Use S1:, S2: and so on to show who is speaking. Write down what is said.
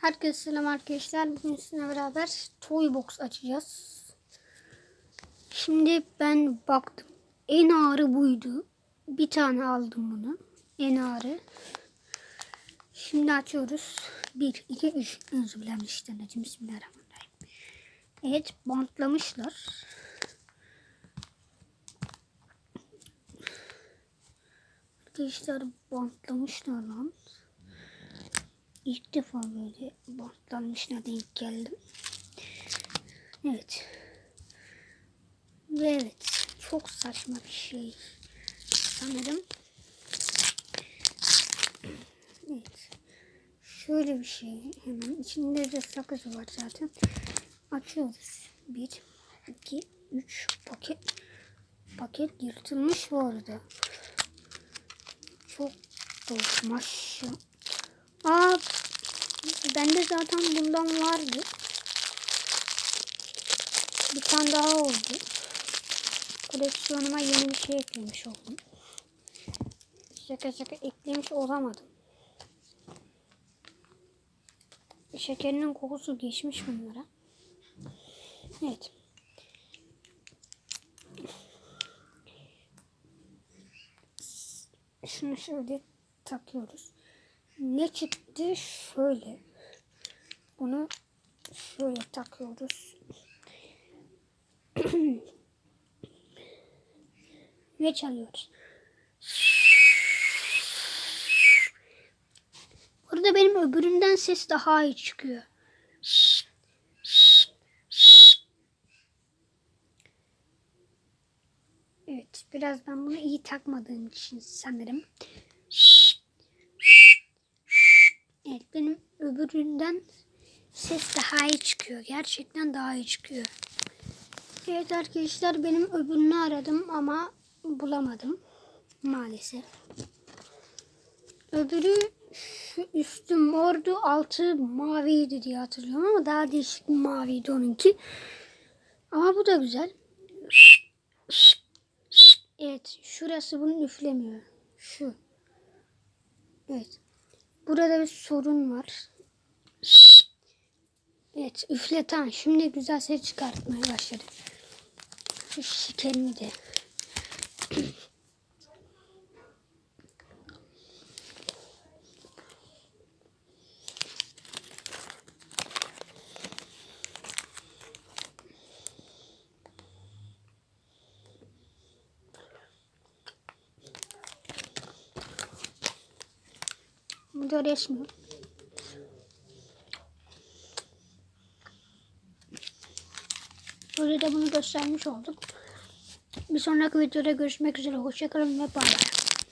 S1: Herkese selam arkadaşlar. Bugün sizinle beraber Toy Box açacağız. Şimdi ben baktım. En ağırı buydu. Bir tane aldım bunu. En ağırı. Şimdi açıyoruz. 1, 2, 3. Özürlenmişten Bismillahirrahmanirrahim. Evet bantlamışlar. Arkadaşlar bantlamışlar lan. İlk defa böyle bantlanmışına denk geldim. Evet. Ve evet. Çok saçma bir şey. Sanırım. Evet. Şöyle bir şey. Hemen içinde de sakız var zaten. Açıyoruz. Bir, iki, üç paket. Paket yırtılmış bu arada. Çok. Maşallah. Aa, bende zaten bundan vardı. Bir tane daha oldu. Koleksiyonuma yeni bir şey eklemiş oldum. Şaka şaka eklemiş olamadım. Şekerinin kokusu geçmiş bunlara. Evet. Şunu şöyle takıyoruz. Ne çıktı? Şöyle. Bunu şöyle takıyoruz. Ve çalıyoruz. Burada benim öbüründen ses daha iyi çıkıyor. Evet, biraz ben bunu iyi takmadığım için sanırım. Evet, benim öbüründen ses daha iyi çıkıyor. Gerçekten daha iyi çıkıyor. Evet arkadaşlar benim öbürünü aradım ama bulamadım maalesef. Öbürü şu üstü mordu altı maviydi diye hatırlıyorum ama daha değişik maviydi onunki. Ama bu da güzel. Evet şurası bunu üflemiyor. Şu. Evet. Burada bir sorun var. Evet üfleten şimdi güzel ses çıkartmaya başladı. Şu şekerini de. Bu da resmi. Böyle de bunu göstermiş olduk. Bir sonraki videoda görüşmek üzere. Hoşçakalın ve bay bay.